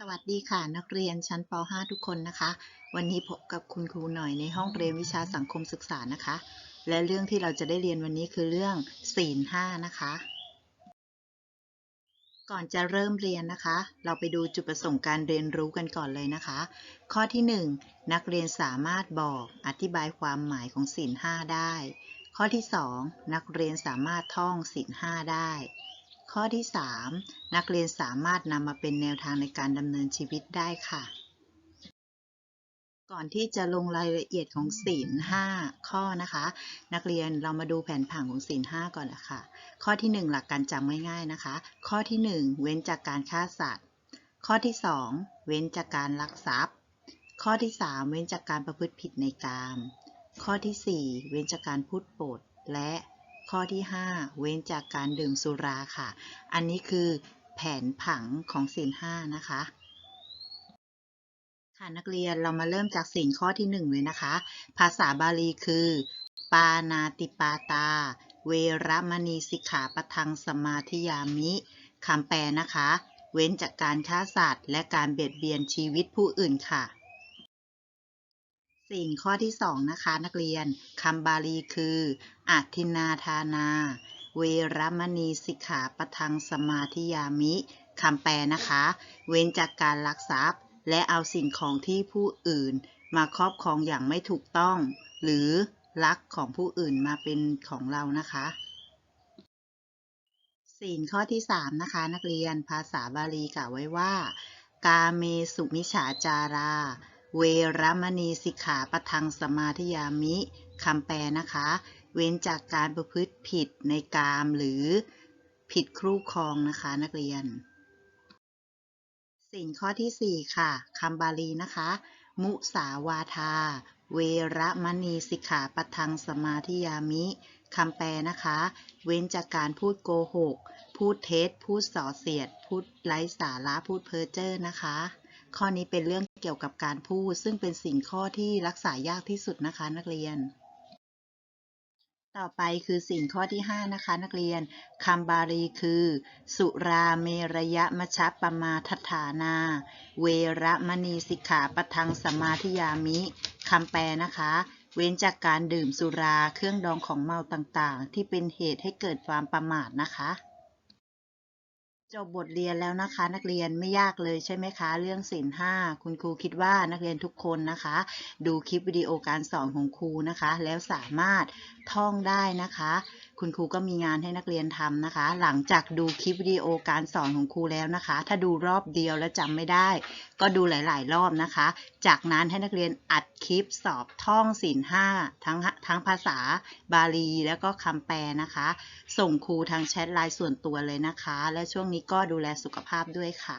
สวัสดีค่ะ นักเรียนชั้นป .5 ทุกคนนะคะ วันนี้พบกับคุณครูหน่อยในห้องเรียนวิชาสังคมศึกษานะคะ และเรื่องที่เราจะได้เรียนวันนี้คือเรื่องศีลห้านะคะ ก่อนจะเริ่มเรียนนะคะ เราไปดูจุดประสงค์การเรียนรู้กันก่อนเลยนะคะ ข้อที่ 1 นักเรียนสามารถบอกอธิบายความหมายของศีลห้าได้ ข้อที่ 2 นักเรียนสามารถท่องศีลห้าได้ ข้อที่ 3 นักเรียนสามารถนำมาเป็นแนวทางในการดำเนินชีวิตได้ค่ะ ก่อนที่จะลงรายละเอียดของศีล5ข้อนะคะ นักเรียนเรามาดูแผนผังของศีล5ก่อนนะคะข้อที่ 1 หลักการจำง่ายๆนะคะ ข้อที่ 1 เว้นจากการฆ่าสัตว์ ข้อที่ 2 เว้นจากการลักทรัพย์ ข้อที่ 3 เว้นจากการประพฤติผิดในกาม ข้อที่ 4 เว้นจากการพูดปดและ ข้อที่ 5 เว้นจากการดื่มสุราค่ะ อันนี้คือแผนผังของศีล5นะคะ ค่ะนักเรียนเรามาเริ่มจากสิ่งข้อที่ 1 เลยนะคะ ภาษาบาลีคือ ปานาติปาตา เวรมณีสิกขาปทังสมาธิยามิคำแปลนะคะ เว้นจากการฆ่าสัตว์ และการเบียดเบียนชีวิตผู้อื่นค่ะ สิ่งข้อที่2นะคะนักเรียนคำบาลีคืออัทินนาทานา เวรมณีสิกขาปทังสมาธิยามิคำแปลนะคะ เว้นจากการลักทรัพย์ และเอาสิ่งของที่ผู้อื่น มาครอบครองอย่างไม่ถูกต้อง หรือลักของผู้อื่นมาเป็นของเรานะคะศีลข้อที่ 3 นะคะ นักเรียนภาษาบาลีกล่าวไว้ว่า กาเมสุมิฉาจารา เวรมณีสิกขาปทังสมาธิยามิคำแปลนะคะ เว้นจากการประพฤติผิดในกามหรือผิดครูครองนะคะนักเรียนสิ่งข้อที่ 4 ค่ะคำบาลีนะคะ มุสาวาทา เวรมณีสิกขาปทังสมาธิยามิคำแปลนะคะ เว้นจากการพูดโกหก พูดเท็จ พูดส่อเสียด พูดไร้สาระ พูดเพ้อเจ้อนะคะ ข้อนี้เป็นเรื่องเกี่ยวกับการพูด ซึ่งเป็นสิ่งข้อที่รักษายากที่สุดนะคะนักเรียน ต่อไปคือสิ่งข้อที่ 5 นะคะนักเรียนคำบาลีคือ สุราเมรยะมชัปปมาทฐานา เวระมณีสิกขาปทังสมาธิยามิคำแปลนะคะเว้นจากการดื่มสุราเครื่องดองของเมาต่างๆ ที่เป็นเหตุให้เกิดความประมาทนะคะ จบบทเรียนแล้วนะคะ นักเรียนไม่ยากเลยใช่ไหมคะ เรื่องศีลห้าคุณครูคิดว่านักเรียนทุกคนนะคะ ดูคลิปวิดีโอการสอนของครูนะคะ แล้วสามารถท่องได้นะคะ คุณครูก็มีงานให้นักเรียนทำนะคะ หลังจากดูคลิปวิดีโอการสอนของครูแล้วนะคะ ถ้าดูรอบเดียวแล้วจำไม่ได้ ก็ดูหลาย ๆ รอบนะคะ จากนั้นให้นักเรียนอัดคลิปสอบท่องศีลห้าทั้งทั้งภาษาบาลีแล้วก็คำแปลนะคะ ส่งครูทางแชทไลน์ส่วนตัวเลยนะคะ และช่วงนี้ก็ดูแลสุขภาพด้วยค่ะ